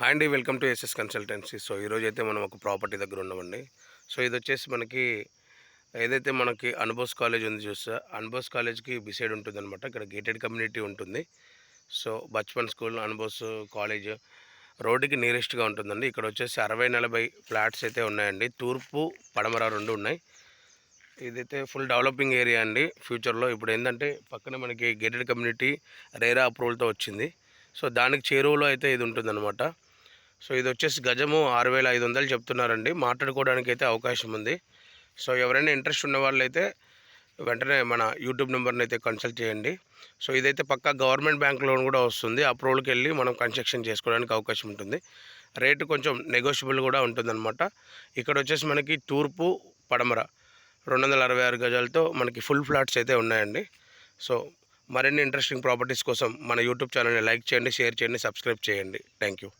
Hi అండి. Welcome to SS consultancy. So ఈరోజు అయితే మనం ఒక ప్రాపర్టీ దగ్గర ఉన్నామండి. సో ఇది వచ్చేసి మనకి ఏదైతే మనకి అనుబోస్ కాలేజ్ ఉంది చూస్తా అనుబోస్ కాలేజ్కి బిసైడ్ ఉంటుంది అనమాట ఇక్కడ గేటెడ్ కమ్యూనిటీ ఉంటుంది. So Bachpan school Anu Bose college రోడ్డుకి నియరెస్ట్గా ఉంటుందండి. ఇక్కడ వచ్చేసి అరవై నలభై ఫ్లాట్స్ అయితే ఉన్నాయండి. తూర్పు పడమర రెండు ఉన్నాయి. ఇదైతే ఫుల్ డెవలపింగ్ ఏరియా అండి. ఫ్యూచర్లో ఇప్పుడు ఏంటంటే పక్కన మనకి గేటెడ్ కమ్యూనిటీ రేరా అప్రూవల్తో వచ్చింది. సో దానికి చేరువలో అయితే ఇది ఉంటుందన్నమాట. సో ఇది వచ్చేసి గజము ఆరు వేల ఐదు వందలు చెప్తున్నారండి. మాట్లాడుకోవడానికి అయితే అవకాశం ఉంది. సో ఎవరైనా ఇంట్రెస్ట్ ఉన్న వాళ్ళైతే వెంటనే మన యూట్యూబ్ నెంబర్ని అయితే కన్సల్ట్ చేయండి. సో ఇదైతే పక్కా గవర్నమెంట్ బ్యాంక్ లోన్ కూడా వస్తుంది. అప్రూవల్కి వెళ్ళి మనం కన్స్ట్రక్షన్ చేసుకోవడానికి అవకాశం ఉంటుంది. రేటు కొంచెం నెగోషియబుల్ కూడా ఉంటుందన్నమాట. ఇక్కడ వచ్చేసి మనకి తూర్పు పడమర రెండు వందల అరవై ఆరు గజాలతో మనకి ఫుల్ ఫ్లాట్స్ అయితే ఉన్నాయండి. సో మరిన్ని ఇంట్రెస్టింగ్ ప్రాపర్టీస్ కోసం మన యూట్యూబ్ ఛానల్ని లైక్ చేయండి షేర్ చేయండి సబ్స్క్రైబ్ చేయండి. Thank you.